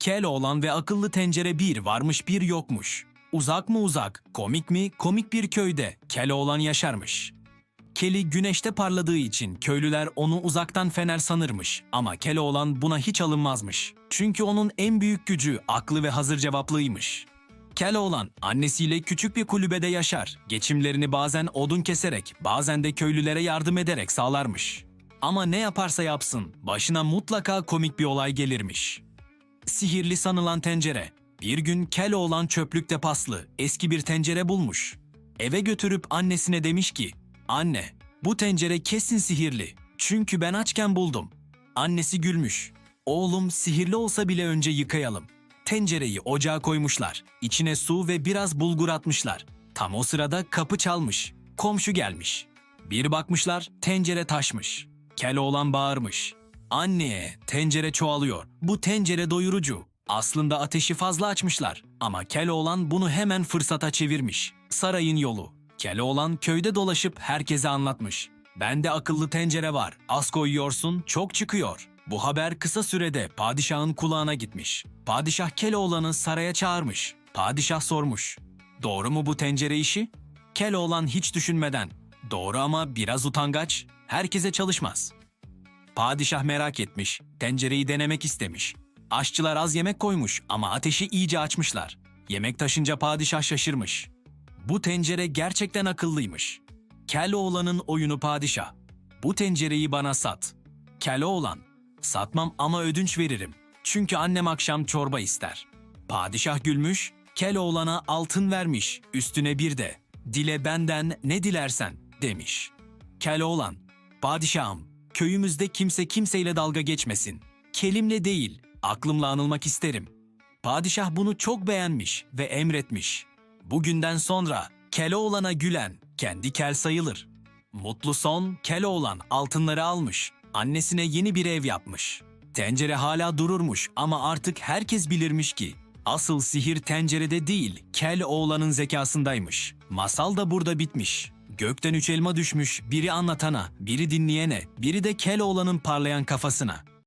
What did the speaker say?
Keloğlan ve akıllı tencere bir varmış bir yokmuş. Uzak mı uzak, komik mi komik bir köyde Keloğlan yaşarmış. Keli güneşte parladığı için köylüler onu uzaktan fener sanırmış ama Keloğlan buna hiç alınmazmış. Çünkü onun en büyük gücü aklı ve hazır cevaplıymış. Keloğlan annesiyle küçük bir kulübede yaşar. Geçimlerini bazen odun keserek, bazen de köylülere yardım ederek sağlarmış. Ama ne yaparsa yapsın, başına mutlaka komik bir olay gelirmiş. Sihirli sanılan tencere. Bir gün Keloğlan çöplükte paslı, eski bir tencere bulmuş. Eve götürüp annesine demiş ki, Anne, bu tencere kesin sihirli. Çünkü ben açken buldum. Annesi gülmüş. Oğlum sihirli olsa bile önce yıkayalım. Tencereyi ocağa koymuşlar. İçine su ve biraz bulgur atmışlar. Tam o sırada kapı çalmış. Komşu gelmiş. Bir bakmışlar tencere taşmış. Keloğlan bağırmış. Anne, tencere çoğalıyor. Bu tencere doyurucu. Aslında ateşi fazla açmışlar. Ama Keloğlan bunu hemen fırsata çevirmiş. Sarayın yolu. Keloğlan köyde dolaşıp herkese anlatmış. Bende akıllı tencere var. Az koyuyorsun, çok çıkıyor. Bu haber kısa sürede padişahın kulağına gitmiş. Padişah Keloğlan'ı saraya çağırmış. Padişah sormuş. Doğru mu bu tencere işi? Keloğlan hiç düşünmeden. Doğru ama biraz utangaç. Herkese çalışmaz. Padişah merak etmiş, tencereyi denemek istemiş. Aşçılar az yemek koymuş ama ateşi iyice açmışlar. Yemek taşınca padişah şaşırmış. Bu tencere gerçekten akıllıymış. Keloğlan'ın oyunu padişah. Bu tencereyi bana sat. Keloğlan, satmam ama ödünç veririm. Çünkü annem akşam çorba ister. Padişah gülmüş, Keloğlan'a altın vermiş, üstüne bir de dile benden ne dilersen demiş. Keloğlan, padişahım köyümüzde kimse kimseyle dalga geçmesin. Kelimle değil, aklımla anılmak isterim. Padişah bunu çok beğenmiş ve emretmiş. Bugünden sonra Keloğlan'a gülen kendi kel sayılır. Mutlu son Keloğlan altınları almış. Annesine yeni bir ev yapmış. Tencere hala dururmuş ama artık herkes bilirmiş ki asıl sihir tencerede değil Keloğlan'ın zekasındaymış. Masal da burada bitmiş. Gökten üç elma düşmüş, biri anlatana, biri dinleyene, biri de Keloğlan'ın parlayan kafasına.